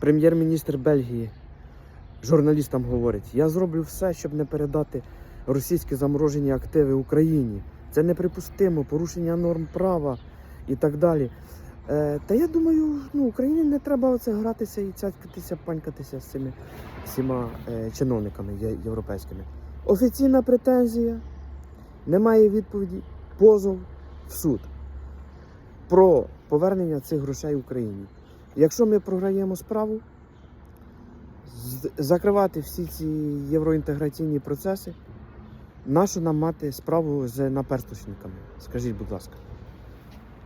Прем'єр-міністр Бельгії журналістам говорить: я зроблю все, щоб не передати російські заморожені активи Україні. Це неприпустимо, порушення норм права і так далі. Е, та я думаю, ну, Україні не треба оце гратися і цяцькатися, панькатися з цими всіма е, чиновниками європейськими. Офіційна претензія, немає відповіді, позов в суд про повернення цих грошей Україні. Якщо ми програємо справу, закривати всі ці євроінтеграційні процеси, нащо нам мати справу з наперсточниками? Скажіть, будь ласка.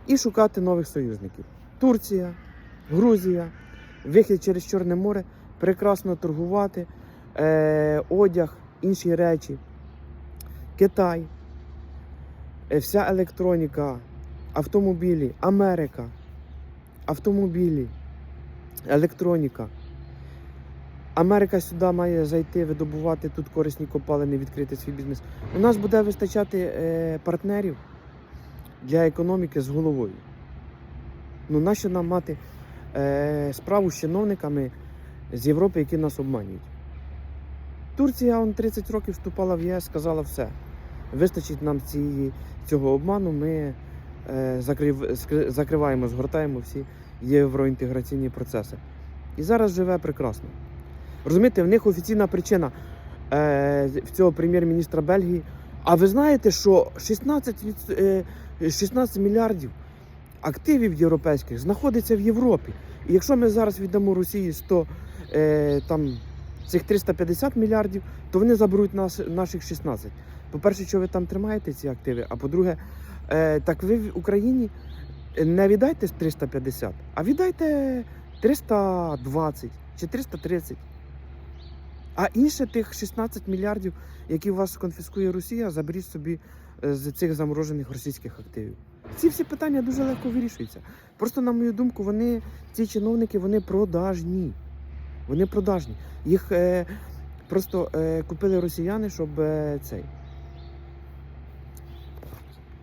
І шукати нових союзників. Турція, Грузія, вихід через Чорне море, прекрасно торгувати, е, одяг, інші речі, Китай, е, вся електроніка, автомобілі, Америка, автомобілі, електроніка. Америка сюди має зайти, видобувати тут корисні копалини, відкрити свій бізнес. У нас буде вистачати е, партнерів для економіки з головою. Ну, нащо нам мати е, справу з чиновниками з Європи, які нас обманюють? Турція он 30 років вступала в ЄС, сказала все. Вистачить нам цієї, цього обману, ми закрив, скри- закриваємо, згортаємо всі євроінтеграційні процеси. І зараз живе прекрасно. Розумієте, в них офіційна причина е, в цього прем'єр-міністра Бельгії. А ви знаєте, що 16, е, 16 мільярдів активів європейських знаходиться в Європі. І якщо ми зараз віддамо Росії 100, е, там, цих 350 мільярдів, то вони заберуть нас, наших 16. По-перше, що ви там тримаєте ці активи, а по-друге, е, так ви в Україні не віддайте 350, а віддайте 320 чи 330. А інше тих 16 мільярдів, які у вас конфіскує Росія, заберіть собі е, з цих заморожених російських активів. Ці всі питання дуже легко вирішуються. Просто, на мою думку, вони, ці чиновники, вони продажні. Вони продажні. Їх е, просто е, купили росіяни, щоб е, цей